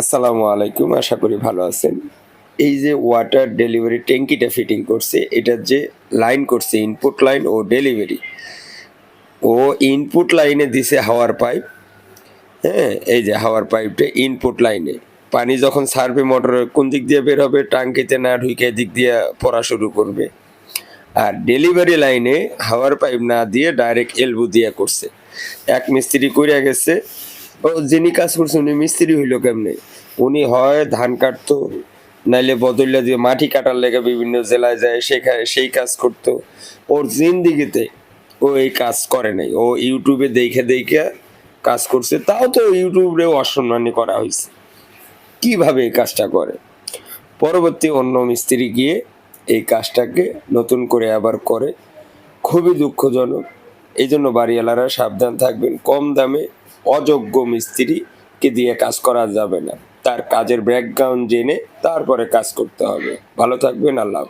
আসসালামু আলাইকুম, আশা করি ভালো আছেন। এই যে ওয়াটার ডেলিভারি ট্যাঙ্কিটা ফিটিং করছে এটার যে লাইন করছে ইনপুট লাইন ও ডেলিভারি ও ইনপুট লাইনে দিছে হাওয়ার পাইপ হ্যাঁ এই যে হাওয়ার পাইপটা ইনপুট লাইনে পানি যখন সার্ভে মোটরের কোন দিক দিয়ে বের হবে? টাঙ্কিতে না ঢুকে দিক দিয়ে পড়া শুরু করবে। আর ডেলিভারি লাইনে হাওয়ার পাইপ না দিয়ে ডাইরেক্ট এলবু দিয়ে করছে। এক মিস্ত্রি কইরা গেছে ও যিনি কাজ করছে উনি মিস্ত্রি হইল কেমনে? উনি হয় ধান কাটতো, নাইলে বদলিয়া দিয়ে মাটি কাটার লেগে বিভিন্ন জেলায় যায়, সেখানে সেই কাজ করতো। ওর জিন্দিগিতে ও এই কাজ করে নাই। ও ইউটিউবে দেখে দেখে কাজ করছে। তাও তো ইউটিউবেও অসম্মানী করা হয়েছে কীভাবে এই কাজটা করে? পরবর্তী অন্য মিস্ত্রি গিয়ে এই কাজটাকে নতুন করে আবার করে। খুবই দুঃখজনক। এই জন্য বাড়িওয়ালারা সাবধান থাকবেন। কম দামে অযোগ্য মিস্ত্রিকে দিয়ে কাজ করা যাবে না তার কাজের ব্যাকগ্রাউন্ড জেনে তারপরে কাজ করতে হবে ভালো থাকবেন, আল্লাহ।